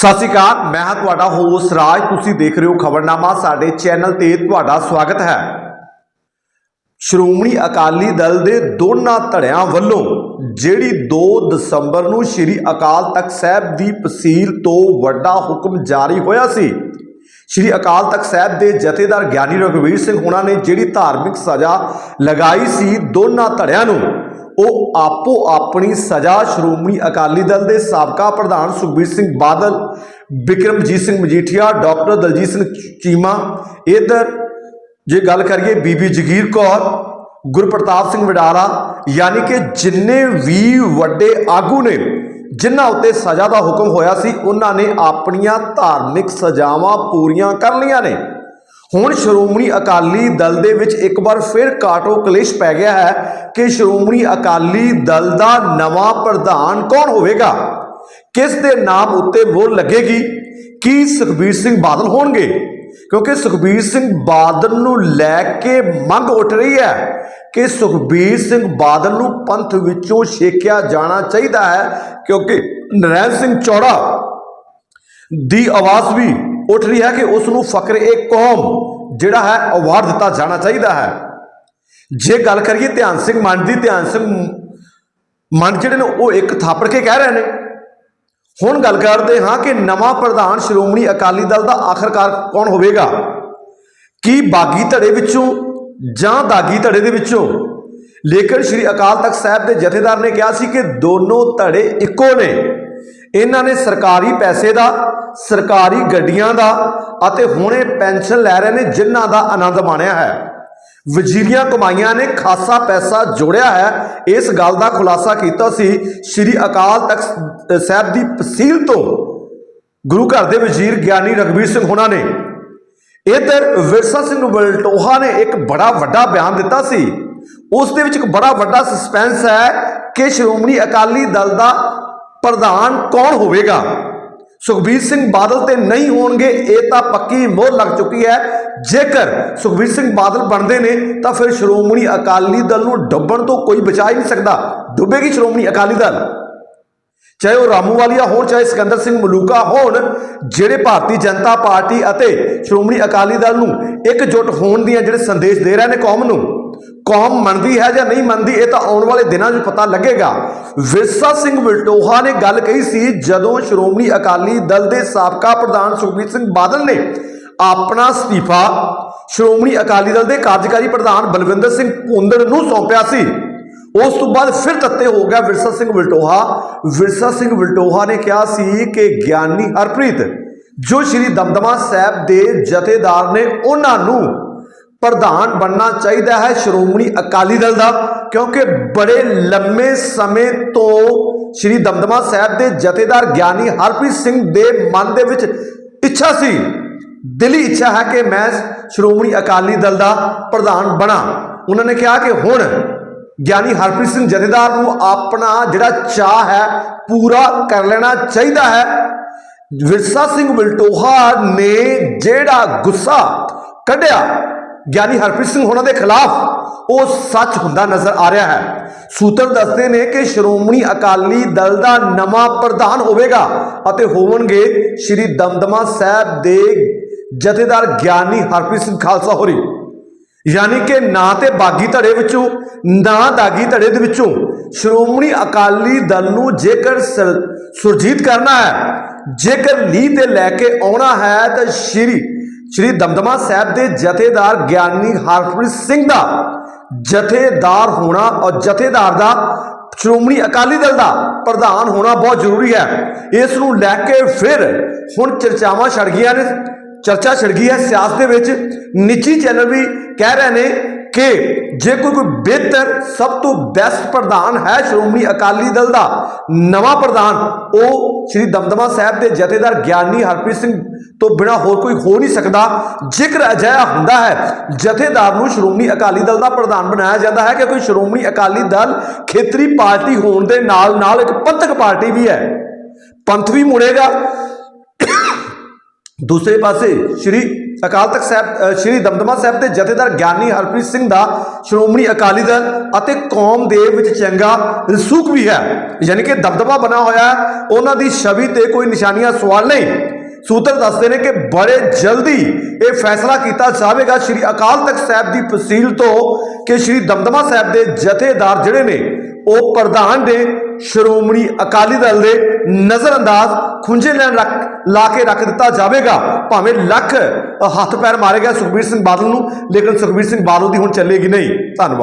ਸਤਿ ਸ਼੍ਰੀ ਅਕਾਲ, ਮੈਂ ਹਾਂ ਤੁਹਾਡਾ ਹੋਸਟ ਰਾਜ। ਤੁਸੀਂ ਦੇਖ ਰਹੇ ਹੋ ਖਬਰਨਾਮਾ, ਸਾਡੇ ਚੈਨਲ ਤੇ ਤੁਹਾਡਾ ਸਵਾਗਤ ਹੈ। ਸ਼੍ਰੋਮਣੀ ਅਕਾਲੀ ਦਲ ਦੇ ਦੋਨਾਂ ਧੜਿਆਂ ਵੱਲੋਂ, ਜਿਹੜੀ 2 ਦਸੰਬਰ ਨੂੰ ਸ੍ਰੀ ਅਕਾਲ ਤਖਤ ਸਾਹਿਬ ਦੀ ਤਹਿਸੀਲ ਤੋਂ ਵੱਡਾ ਹੁਕਮ ਜਾਰੀ ਹੋਇਆ ਸੀ, ਸ੍ਰੀ ਅਕਾਲ ਤਖਤ ਸਾਹਿਬ ਦੇ ਜਥੇਦਾਰ ਗਿਆਨੀ ਰਘਵੀਰ ਸਿੰਘ ਹੁਣਾਂ ਨੇ ਜਿਹੜੀ ਧਾਰਮਿਕ ਸਜ਼ਾ ਲਗਾਈ ਸੀ ਦੋਨਾਂ ਧੜਿਆਂ ਨੂੰ ਉਹ ਆਪੋ ਆਪਣੀ ਸਜ਼ਾ ਸ਼੍ਰੋਮਣੀ ਅਕਾਲੀ ਦਲ ਦੇ ਸਾਬਕਾ ਪ੍ਰਧਾਨ ਸੁਖਬੀਰ ਸਿੰਘ ਬਾਦਲ, ਬਿਕਰਮਜੀਤ ਸਿੰਘ ਮਜੀਠੀਆ, ਡਾਕਟਰ ਦਲਜੀਤ ਸਿੰਘ ਚੀਮਾ ਇਧਰ ਜੇ ਗੱਲ ਕਰੀਏ ਬੀਬੀ ਜਗੀਰ ਕੌਰ, ਗੁਰਪ੍ਰਤਾਪ ਸਿੰਘ ਵਡਾਲਾ, ਯਾਨੀ ਕਿ ਜਿੰਨੇ ਵੀ ਵੱਡੇ ਆਗੂ ਨੇ, ਜਿਨ੍ਹਾਂ ਉੱਤੇ ਸਜ਼ਾ ਦਾ ਹੁਕਮ ਹੋਇਆ ਸੀ, ਉਹਨਾਂ ਨੇ ਆਪਣੀਆਂ ਧਾਰਮਿਕ ਸਜ਼ਾਵਾਂ ਪੂਰੀਆਂ ਕਰ ਲਈਆਂ ਨੇ। ਹੁਣ ਸ਼੍ਰੋਮਣੀ ਅਕਾਲੀ ਦਲ ਦੇ ਵਿੱਚ ਇੱਕ ਵਾਰ ਫਿਰ ਕਾਟੋ ਕਲੇਸ਼ ਪੈ ਗਿਆ ਹੈ ਕਿ ਸ਼੍ਰੋਮਣੀ ਅਕਾਲੀ ਦਲ ਦਾ ਨਵਾਂ ਪ੍ਰਧਾਨ ਕੌਣ ਹੋਵੇਗਾ? ਕਿਸ ਦੇ ਨਾਮ ਉੱਤੇ ਮੋਹਰ ਲੱਗੇਗੀ? ਕੀ ਸੁਖਬੀਰ ਸਿੰਘ ਬਾਦਲ ਹੋਣਗੇ? ਕਿਉਂਕਿ ਸੁਖਬੀਰ ਸਿੰਘ ਬਾਦਲ ਨੂੰ ਲੈ ਕੇ ਮੰਗ ਉੱਠ ਰਹੀ ਹੈ ਕਿ ਸੁਖਬੀਰ ਸਿੰਘ ਬਾਦਲ ਨੂੰ ਪੰਥ ਵਿੱਚੋਂ ਛੇਕਿਆ ਜਾਣਾ ਚਾਹੀਦਾ ਹੈ, ਕਿਉਂਕਿ ਨਰੈਣ ਸਿੰਘ ਚੌੜਾ ਦੀ ਆਵਾਜ਼ ਵੀ ਉੱਠ ਰਹੀ ਹੈ ਕਿ ਉਸ ਨੂੰ ਫਕਰ ਇਹ ਕੌਮ ਜਿਹੜਾ ਹੈ ਅਵਾਰਡ ਦਿੱਤਾ ਜਾਣਾ ਚਾਹੀਦਾ ਹੈ। ਜੇ ਗੱਲ ਕਰੀਏ ਧਿਆਨ ਸਿੰਘ ਮੰਡ ਦੀ, ਧਿਆਨ ਸਿੰਘ ਮੰਡ ਜਿਹੜੇ ਨੇ ਉਹ ਇੱਕ ਥਾਪੜ ਕੇ ਕਹਿ ਰਹੇ ਨੇ। ਹੁਣ ਗੱਲ ਕਰਦੇ ਹਾਂ ਕਿ ਨਵਾਂ ਪ੍ਰਧਾਨ ਸ਼੍ਰੋਮਣੀ ਅਕਾਲੀ ਦਲ ਦਾ ਆਖਰਕਾਰ ਕੌਣ ਹੋਵੇਗਾ? ਕੀ ਬਾਗੀ ਧੜੇ ਵਿੱਚੋਂ ਜਾਂ ਦਾਗੀ ਧੜੇ ਦੇ ਵਿੱਚੋਂ? ਲੇਕਿਨ ਸ੍ਰੀ ਅਕਾਲ ਤਖਤ ਸਾਹਿਬ ਦੇ ਜਥੇਦਾਰ ਨੇ ਕਿਹਾ ਸੀ ਕਿ ਦੋਨੋਂ ਧੜੇ ਇੱਕੋ ਨੇ। ਇਹਨਾਂ ਨੇ ਸਰਕਾਰੀ ਪੈਸੇ ਦਾ, ਸਰਕਾਰੀ ਗੱਡੀਆਂ ਦਾ ਅਤੇ ਹੁਣੇ ਪੈਨਸ਼ਨ ਲੈ ਰਹੇ ਨੇ ਜਿਨ੍ਹਾਂ ਦਾ ਆਨੰਦ ਮਾਣਿਆ ਹੈ। ਵਜ਼ੀਰੀਆਂ ਕਮਾਈਆਂ ਨੇ ਖਾਸਾ ਪੈਸਾ ਜੋੜਿਆ ਹੈ। ਇਸ ਗੱਲ ਦਾ ਖੁਲਾਸਾ ਕੀਤਾ ਸੀ ਸ੍ਰੀ ਅਕਾਲ ਤਖਤ ਸਾਹਿਬ ਦੀ ਤਹਿਸੀਲ ਤੋਂ। ਗੁਰੂ ਘਰ ਦੇ ਵਜ਼ੀਰ ਗਿਆਨੀ ਰਗਵੀਰ ਸਿੰਘ ਹੁਣਾਂ ਨੇ। ਇਧਰ ਵਿਰਸਾ ਸਿੰਘ ਬਲਟੋਹਾ ਨੇ ਇੱਕ ਬੜਾ ਵੱਡਾ ਬਿਆਨ ਦਿੱਤਾ ਸੀ। ਉਸ ਦੇ ਵਿੱਚ ਇੱਕ ਬੜਾ ਵੱਡਾ ਸਸਪੈਂਸ ਹੈ ਕਿ ਸ਼੍ਰੋਮਣੀ ਅਕਾਲੀ ਦਲ ਦਾ ਪ੍ਰਧਾਨ ਕੌਣ ਹੋਵੇਗਾ? ਸੁਖਬੀਰ ਸਿੰਘ ਬਾਦਲ ਤੇ ਨਹੀਂ ਹੋਣਗੇ, ਇਹ ਤਾਂ ਪੱਕੀ ਮੋਹਰ ਲੱਗ ਚੁੱਕੀ ਹੈ। ਜੇਕਰ ਸੁਖਬੀਰ ਸਿੰਘ ਬਾਦਲ ਬਣਦੇ ਨੇ, ਤਾਂ ਫਿਰ ਸ਼੍ਰੋਮਣੀ ਅਕਾਲੀ ਦਲ ਨੂੰ ਡੁੱਬਣ ਤੋਂ ਕੋਈ ਬਚਾ ਹੀ ਨਹੀਂ ਸਕਦਾ। ਡੁੱਬੇਗੀ ਸ਼੍ਰੋਮਣੀ ਅਕਾਲੀ ਦਲ। ਚਾਹੇ ਉਹ ਰਾਮੂ ਵਾਲੀਆ ਹੋਣ, ਚਾਹੇ ਸਿਕੰਦਰ ਸਿੰਘ ਮਲੂਕਾ ਹੋਣ, ਜਿਹੜੇ ਭਾਰਤੀ ਜਨਤਾ ਪਾਰਟੀ ਅਤੇ ਸ਼੍ਰੋਮਣੀ ਅਕਾਲੀ ਦਲ ਨੂੰ ਇਕਜੁੱਟ ਹੋਣ ਦੀਆਂ ਜਿਹੜੇ ਸੰਦੇਸ਼ ਦੇ ਰਹੇ ਨੇ ਕੌਮ ਨੂੰ ਕੌਮ ਮੰਨਦੀ ਹੈ ਜਾਂ ਨਹੀਂ ਮੰਨਦੀ, ਇਹ ਤਾਂ ਆਉਣ ਵਾਲੇ ਦਿਨਾਂ 'ਚ ਪਤਾ ਲੱਗੇਗਾ। ਵਿਰਸਾ ਸਿੰਘ ਵਲਟੋਹਾ ਨੇ ਗੱਲ ਕਹੀ ਸੀ, ਜਦੋਂ ਸ਼੍ਰੋਮਣੀ ਅਕਾਲੀ ਦਲ ਦੇ ਸਾਬਕਾ ਪ੍ਰਧਾਨ ਸੁਖਬੀਰ ਸਿੰਘ ਬਾਦਲ ਨੇ ਆਪਣਾ ਅਸਤੀਫਾ ਸ਼੍ਰੋਮਣੀ ਅਕਾਲੀ ਦਲ ਦੇ ਕਾਰਜਕਾਰੀ ਪ੍ਰਧਾਨ ਬਲਵਿੰਦਰ ਸਿੰਘ ਭੁੰਦੜ ਨੂੰ ਸੌਂਪਿਆ ਸੀ। ਉਸ ਤੋਂ ਬਾਅਦ ਫਿਰ ਤੱਤੇ ਹੋ ਗਿਆ ਵਿਰਸਾ ਸਿੰਘ ਵਿਲਟੋਹਾ। ਵਿਰਸਾ ਸਿੰਘ ਵਿਲਟੋਹਾ ਨੇ ਕਿਹਾ ਸੀ ਕਿ ਗਿਆਨੀ ਹਰਪ੍ਰੀਤ, ਜੋ ਸ਼੍ਰੀ ਦਮਦਮਾ ਸਾਹਿਬ ਦੇ ਜਥੇਦਾਰ ਨੇ, ਉਹਨਾਂ ਨੂੰ ਪ੍ਰਧਾਨ ਬਣਨਾ ਚਾਹੀਦਾ ਹੈ ਸ਼੍ਰੋਮਣੀ ਅਕਾਲੀ ਦਲ ਦਾ, ਕਿਉਂਕਿ ਬੜੇ ਲੰਮੇ ਸਮੇਂ ਤੋਂ ਸ਼੍ਰੀ ਦਮਦਮਾ ਸਾਹਿਬ ਦੇ ਜਥੇਦਾਰ ਗਿਆਨੀ ਹਰਪ੍ਰੀਤ ਸਿੰਘ ਦੇ ਮਨ ਦੇ ਵਿੱਚ ਇੱਛਾ ਸੀ, ਦਿਲੀ ਇੱਛਾ ਹੈ ਕਿ ਮੈਂ ਸ਼੍ਰੋਮਣੀ ਅਕਾਲੀ ਦਲ ਦਾ ਪ੍ਰਧਾਨ ਬਣਾ। ਉਹਨਾਂ ਨੇ ਕਿਹਾ ਕਿ ਹੁਣ ਗਿਆਨੀ ਹਰਪ੍ਰੀਤ ਸਿੰਘ ਜਥੇਦਾਰ ਨੂੰ ਆਪਣਾ ਜਿਹੜਾ ਚਾਹ ਹੈ ਪੂਰਾ ਕਰ ਲੈਣਾ ਚਾਹੀਦਾ ਹੈ। ਵਿਰਸਾ ਸਿੰਘ ਬਲਟੋਹਾ ਨੇ ਜਿਹੜਾ ਗੁੱਸਾ ਕੱਢਿਆ ਗਿਆਨੀ ਹਰਪ੍ਰੀਤ ਸਿੰਘ ਹੋਣਾ ਦੇ ਖਿਲਾਫ ਉਹ ਸੱਚ ਹੁੰਦਾ ਨਜ਼ਰ ਆ ਰਿਹਾ ਹੈ। ਸੂਤਰ ਦੱਸਦੇ ਨੇ ਕਿ ਸ਼੍ਰੋਮਣੀ ਅਕਾਲੀ ਦਲ ਦਾ ਨਵਾਂ ਪ੍ਰਧਾਨ ਹੋਵੇਗਾ ਅਤੇ ਹੋਵਣਗੇ ਸ਼੍ਰੀ ਦਮਦਮਾ ਸਾਹਿਬ ਦੇ ਜਥੇਦਾਰ ਗਿਆਨੀ ਹਰਪ੍ਰੀਤ ਸਿੰਘ ਖਾਲਸਾ ਹੋਰੀ। ਯਾਨੀ ਕਿ ਨਾ ਤੇ ਬਾਗੀ ਧੜੇ ਵਿੱਚੋਂ, ਨਾ ਦਾਗੀ ਧੜੇ ਦੇ ਵਿੱਚੋਂ ਸ਼੍ਰੋਮਣੀ ਅਕਾਲੀ ਦਲ ਨੂੰ ਜੇਕਰ ਸੁਰਜੀਤ ਕਰਨਾ ਹੈ, ਜੇਕਰ ਲੀਹ ਤੇ ਲੈ ਕੇ ਆਉਣਾ ਹੈ ਤਾਂ ਸ਼੍ਰੀ ਸ਼੍ਰੀ ਦਮਦਮਾ ਸਾਹਿਬ ਦੇ ਜਥੇਦਾਰ ਗਿਆਨੀ ਹਰਪ੍ਰੀਤ ਸਿੰਘ ਦਾ ਜਥੇਦਾਰ ਹੋਣਾ ਔਰ ਜਥੇਦਾਰ ਦਾ ਸ਼੍ਰੋਮਣੀ ਅਕਾਲੀ ਦਲ ਦਾ ਪ੍ਰਧਾਨ ਹੋਣਾ ਬਹੁਤ ਜ਼ਰੂਰੀ ਹੈ। ਇਸ ਨੂੰ ਲੈ ਕੇ ਫਿਰ ਹੁਣ ਚਰਚਾਵਾਂ ਛੜ ਗਈਆਂ ਨੇ, ਚਰਚਾ ਛਿੜ ਗਈ ਹੈ। ਸਿਆਸਤ ਦੇ ਵਿੱਚ ਨਿੱਜੀ ਚੈਨਲ ਵੀ ਕਹਿ ਰਹੇ ਨੇ ਕਿ ਜੇ ਕੋਈ ਕੋਈ ਬਿਹਤਰ, ਸਭ ਤੋਂ ਬੈਸਟ ਪ੍ਰਧਾਨ ਹੈ ਸ਼੍ਰੋਮਣੀ ਅਕਾਲੀ ਦਲ ਦਾ, ਨਵਾਂ ਪ੍ਰਧਾਨ, ਉਹ ਸ੍ਰੀ ਦਮਦਮਾ ਸਾਹਿਬ ਦੇ ਜਥੇਦਾਰ ਗਿਆਨੀ ਹਰਪ੍ਰੀਤ ਸਿੰਘ ਤੋਂ ਬਿਨਾ ਹੋਰ ਕੋਈ ਹੋ ਨਹੀਂ ਸਕਦਾ। ਜੇਕਰ ਅਜਿਹਾ ਹੁੰਦਾ ਹੈ, ਜਥੇਦਾਰ ਨੂੰ ਸ਼੍ਰੋਮਣੀ ਅਕਾਲੀ ਦਲ ਦਾ ਪ੍ਰਧਾਨ ਬਣਾਇਆ ਜਾਂਦਾ ਹੈ ਕਿ ਕੋਈ ਸ਼੍ਰੋਮਣੀ ਅਕਾਲੀ ਦਲ ਖੇਤਰੀ ਪਾਰਟੀ ਹੋਣ ਦੇ ਨਾਲ ਨਾਲ ਇੱਕ ਪੰਥਕ ਪਾਰਟੀ ਵੀ ਹੈ। ਪੰਥ ਵੀ ਮੁੜੇਗਾ। ਦੂਸਰੇ ਪਾਸੇ ਸ਼੍ਰੀ ਅਕਾਲ ਤਖਤ ਸਾਹਿਬ ਸ਼੍ਰੀ ਦਮਦਮਾ ਸਾਹਿਬ ਦੇ ਜਥੇਦਾਰ ਗਿਆਨੀ ਹਰਪ੍ਰੀਤ ਸਿੰਘ ਦਾ ਸ਼੍ਰੋਮਣੀ ਅਕਾਲੀ ਦਲ ਅਤੇ ਕੌਮ ਦੇ ਵਿੱਚ ਚੰਗਾ ਰਸੂਖ ਵੀ ਹੈ। ਯਾਨੀ ਕਿ ਦਬਦਬਾ ਬਣਾ ਹੋਇਆ ਹੈ, ਉਹਨਾਂ ਦੀ ਛਵੀ ਤੇ ਕੋਈ ਨਿਸ਼ਾਨੀਆਂ ਸਵਾਲ ਨਹੀਂ। ਸੂਤਰ ਦੱਸਦੇ ਨੇ ਕਿ ਬੜੇ ਜਲਦੀ ਇਹ ਫੈਸਲਾ ਕੀਤਾ ਜਾਵੇਗਾ। ਸ਼੍ਰੀ ਅਕਾਲ ਤਖਤ ਸਾਹਿਬ ਦੀ ਤਹਿਸੀਲ ਤੋਂ ਕਿ ਸ਼੍ਰੀ ਦਮਦਮਾ ਸਾਹਿਬ ਦੇ ਜਥੇਦਾਰ ਜਿਹੜੇ ਨੇ ਉਹ ਪ੍ਰਧਾਨ ਦੇ ਸ਼੍ਰੋਮਣੀ ਅਕਾਲੀ ਦਲ ਦੇ ਨਜ਼ਰਅੰਦਾਜ਼ ਖੁੰਝੇ ਲੈਣ ਰੱਖ ਲਾ ਕੇ ਰੱਖ ਦਿੱਤਾ ਜਾਵੇਗਾ। ਭਾਵੇਂ ਲੱਖ ਹੱਥ ਪੈਰ ਮਾਰੇ ਗਏ ਸੁਖਬੀਰ ਸਿੰਘ ਬਾਦਲ ਨੂੰ, ਲੇਕਿਨ ਸੁਖਬੀਰ ਸਿੰਘ ਬਾਦਲ ਦੀ ਹੁਣ ਚੱਲੇਗੀ ਨਹੀਂ। ਧੰਨਵਾਦ।